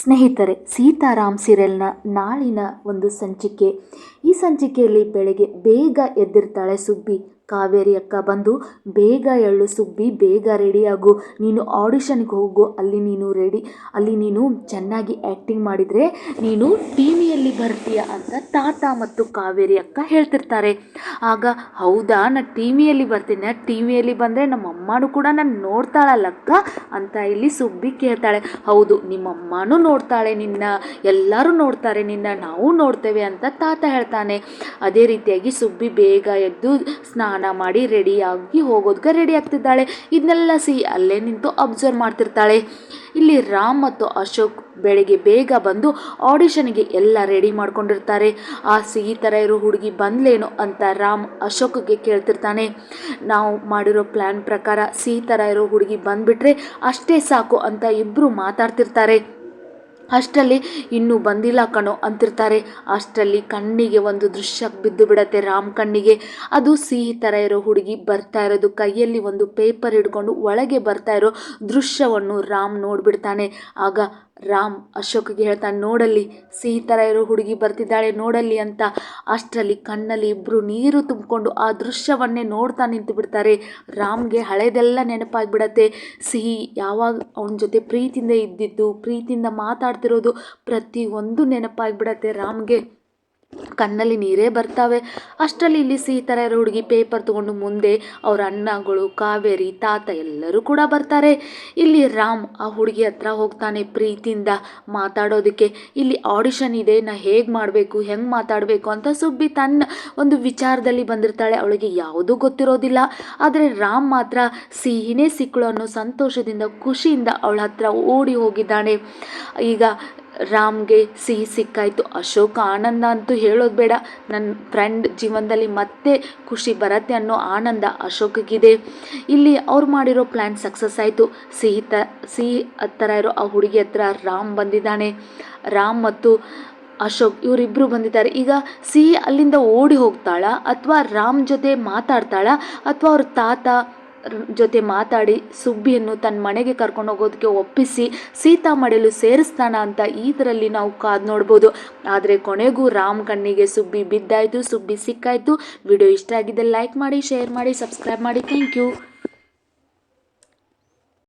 ಸ್ನೇಹಿತರೆ ಸೀತಾರಾಮ್ ಸೀರಿಯಲ್ನ ನಾಳಿನ ಒಂದು ಸಂಚಿಕೆ. ಈ ಸಂಚಿಕೆಯಲ್ಲಿ ಬೆಳಗ್ಗೆ ಬೇಗ ಎದ್ದಿರ್ತಾಳೆ ಸುಬ್ಬಿ. ಕಾವೇರಿ ಅಕ್ಕ ಬಂದು ಬೇಗ ಎಳ್ಳು ಸುಬ್ಬಿ, ಬೇಗ ರೆಡಿಯಾಗು ನೀನು ಆಡಿಷನ್ಗೆ ಹೋಗು, ಅಲ್ಲಿ ನೀನು ರೆಡಿ ಅಲ್ಲಿ ನೀನು ಚೆನ್ನಾಗಿ ಆ್ಯಕ್ಟಿಂಗ್ ಮಾಡಿದರೆ ನೀನು ಟಿವಿಯಲ್ಲಿ ಬರ್ತೀಯ ಅಂತ ತಾತ ಮತ್ತು ಕಾವೇರಿ ಅಕ್ಕ ಹೇಳ್ತಿರ್ತಾರೆ. ಆಗ, ಹೌದಾ ನಾನು ಟಿವಿಯಲ್ಲಿ ಬರ್ತೀನಿ ಟಿ ವಿಯಲ್ಲಿ ಬಂದರೆ ನಮ್ಮ ಅಮ್ಮನೂ ಕೂಡ ನಾನು ನೋಡ್ತಾಳಲ್ಲಕ್ಕ? ಅಂತ ಇಲ್ಲಿ ಸುಬ್ಬಿ ಕೇಳ್ತಾಳೆ. ಹೌದು ನಿಮ್ಮಮ್ಮನೂ ನೋಡ್ತಾಳೆ ನಿನ್ನ, ಎಲ್ಲರೂ ನೋಡ್ತಾರೆ ನಿನ್ನ, ನಾವು ನೋಡ್ತೇವೆ ಅಂತ ತಾತ ಹೇಳ್ತಾನೆ. ಅದೇ ರೀತಿಯಾಗಿ ಸುಬ್ಬಿ ಬೇಗ ಎದ್ದು ಸ್ನಾನ ಮಾಡಿ ರೆಡಿಯಾಗಿ ಹೋಗೋದಕ್ಕೆ ರೆಡಿ ಆಗ್ತಿದ್ದಾಳೆ. ಇದನ್ನೆಲ್ಲ ಸಿ ಅಲ್ಲೇ ನಿಂತು ಅಬ್ಸರ್ವ್ ಮಾಡ್ತಿರ್ತಾಳೆ. ಇಲ್ಲಿ ರಾಮ್ ಮತ್ತು ಅಶೋಕ್ ಬೆಳಗ್ಗೆ ಬೇಗ ಬಂದು ಆಡಿಷನ್ಗೆ ಎಲ್ಲ ರೆಡಿ ಮಾಡ್ಕೊಂಡಿರ್ತಾರೆ. ಆ ಸಿಹಿ ಥರ ಇರೋ ಹುಡುಗಿ ಬಂದ್ಲೇನು ಅಂತ ರಾಮ್ ಅಶೋಕ್ಗೆ ಕೇಳ್ತಿರ್ತಾನೆ. ನಾವು ಮಾಡಿರೋ ಪ್ಲ್ಯಾನ್ ಪ್ರಕಾರ ಸಿಹಿ ಥರ ಇರೋ ಹುಡುಗಿ ಬಂದುಬಿಟ್ರೆ ಅಷ್ಟೇ ಸಾಕು ಅಂತ ಇಬ್ಬರು ಮಾತಾಡ್ತಿರ್ತಾರೆ. ಅಷ್ಟರಲ್ಲಿ ಇನ್ನೂ ಬಂದಿಲ್ಲ ಕಣೋ ಅಂತಿರ್ತಾರೆ. ಅಷ್ಟರಲ್ಲಿ ಕಣ್ಣಿಗೆ ಒಂದು ದೃಶ್ಯ ಬಿದ್ದು ಬಿಡತ್ತೆ ರಾಮ್ ಕಣ್ಣಿಗೆ. ಅದು ಸಿಹಿ ಥರ ಇರೋ ಹುಡುಗಿ ಬರ್ತಾ ಇರೋದು, ಕೈಯಲ್ಲಿ ಒಂದು ಪೇಪರ್ ಹಿಡ್ಕೊಂಡು ಒಳಗೆ ಬರ್ತಾ ಇರೋ ದೃಶ್ಯವನ್ನು ರಾಮ್ ನೋಡಿಬಿಡ್ತಾನೆ. ಆಗ ರಾಮ್ ಅಶೋಕ್ಗೆ ಹೇಳ್ತಾನೆ, ನೋಡಲ್ಲಿ, ಸಿಹಿ ಥರ ಇರೋ ಹುಡುಗಿ ಬರ್ತಿದ್ದಾಳೆ, ನೋಡಲ್ಲಿ ಅಂತ. ಅಷ್ಟರಲ್ಲಿ ಕಣ್ಣಲ್ಲಿ ಇಬ್ಬರು ನೀರು ತುಂಬಿಕೊಂಡು ಆ ದೃಶ್ಯವನ್ನೇ ನೋಡ್ತಾ ನಿಂತು ಬಿಡ್ತಾರೆ ರಾಮ್ಗೆ ಹಳೆದೆಲ್ಲ ನೆನಪಾಗಿಬಿಡತ್ತೆ. ಸಿಹಿ ಯಾವಾಗ ಅವನ ಜೊತೆ ಪ್ರೀತಿಯಿಂದ ಇದ್ದಿದ್ದು, ಪ್ರೀತಿಯಿಂದ ಮಾತಾಡ್ತಿರೋದು ಪ್ರತಿಯೊಂದು ನೆನಪಾಗ್ಬಿಡತ್ತೆ ರಾಮ್ಗೆ. ಕಣ್ಣಲ್ಲಿ ನೀರೇ ಬರ್ತಾವೆ. ಅಷ್ಟರಲ್ಲಿ ಇಲ್ಲಿ ಸಿಹಿ ಥರ ಇರೋ ಹುಡುಗಿ ಪೇಪರ್ ತೊಗೊಂಡು ಮುಂದೆ ಅವರ ಅಣ್ಣಗಳು, ಕಾವೇರಿ, ತಾತ ಎಲ್ಲರೂ ಕೂಡ ಬರ್ತಾರೆ. ಇಲ್ಲಿ ರಾಮ್ ಆ ಹುಡುಗಿ ಹತ್ರ ಹೋಗ್ತಾನೆ ಪ್ರೀತಿಯಿಂದ ಮಾತಾಡೋದಕ್ಕೆ. ಇಲ್ಲಿ ಆಡಿಷನ್ ಇದೆ, ನಾ ಹೇಗೆ ಮಾಡಬೇಕು, ಹೆಂಗೆ ಮಾತಾಡಬೇಕು ಅಂತ ಸುಬ್ಬಿ ತನ್ನ ಒಂದು ವಿಚಾರದಲ್ಲಿ ಬಂದಿರ್ತಾಳೆ. ಅವಳಿಗೆ ಯಾವುದೂ ಗೊತ್ತಿರೋದಿಲ್ಲ. ಆದರೆ ರಾಮ್ ಮಾತ್ರ ಸಿಹಿನೇ ಸಿಕ್ಕಳು ಅನ್ನೋ ಸಂತೋಷದಿಂದ, ಖುಷಿಯಿಂದ ಅವಳ ಹತ್ರ ಓಡಿ ಹೋಗಿದ್ದಾನೆ. ಈಗ ರಾಮ್ಗೆ ಸಿಹಿ ಸಿಕ್ಕಾಯಿತು. ಅಶೋಕ ಆನಂದ ಅಂತೂ ಹೇಳೋದು ಬೇಡ. ನನ್ನ ಫ್ರೆಂಡ್ ಜೀವನದಲ್ಲಿ ಮತ್ತೆ ಖುಷಿ ಬರತ್ತೆ ಅನ್ನೋ ಆನಂದ ಅಶೋಕಗಿದೆ. ಇಲ್ಲಿ ಅವ್ರು ಮಾಡಿರೋ ಪ್ಲ್ಯಾನ್ ಸಕ್ಸಸ್ ಆಯಿತು. ಸಿಹಿ ತ, ಸಿಹಿ ಹತ್ತಿರ ಇರೋ ಆ ಹುಡುಗಿ ಹತ್ರ ರಾಮ್ ಬಂದಿದ್ದಾನೆ. ರಾಮ್ ಮತ್ತು ಅಶೋಕ್ ಇವರಿಬ್ಬರು ಬಂದಿದ್ದಾರೆ. ಈಗ ಸಿಹಿ ಅಲ್ಲಿಂದ ಓಡಿ ಹೋಗ್ತಾಳ ಅಥವಾ ರಾಮ್ ಜೊತೆ ಮಾತಾಡ್ತಾಳಾ ಅಥವಾ ಅವ್ರ ತಾತ ಜೊತೆ ಮಾತಾಡಿ ಸುಬ್ಬಿಯನ್ನು ತನ್ನ ಮನೆಗೆ ಕರ್ಕೊಂಡು ಹೋಗೋದಕ್ಕೆ ಒಪ್ಪಿಸಿ ಸೀತಾ ಮಡೆಯಲು ಸೇರಿಸ್ತಾನ ಅಂತ ಇದರಲ್ಲಿ ನಾವು ಕಾದು ನೋಡ್ಬೋದು. ಆದರೆ ಕೊನೆಗೂ ರಾಮ್ ಕಣ್ಣಿಗೆ ಸುಬ್ಬಿ ಬಿದ್ದಾಯಿತು, ಸುಬ್ಬಿ ಸಿಕ್ಕಾಯಿತು. ವಿಡಿಯೋ ಇಷ್ಟ ಆಗಿದ್ದರೆ ಲೈಕ್ ಮಾಡಿ ಶೇರ್ ಮಾಡಿ ಸಬ್ಸ್ಕ್ರೈಬ್ ಮಾಡಿ. Thank you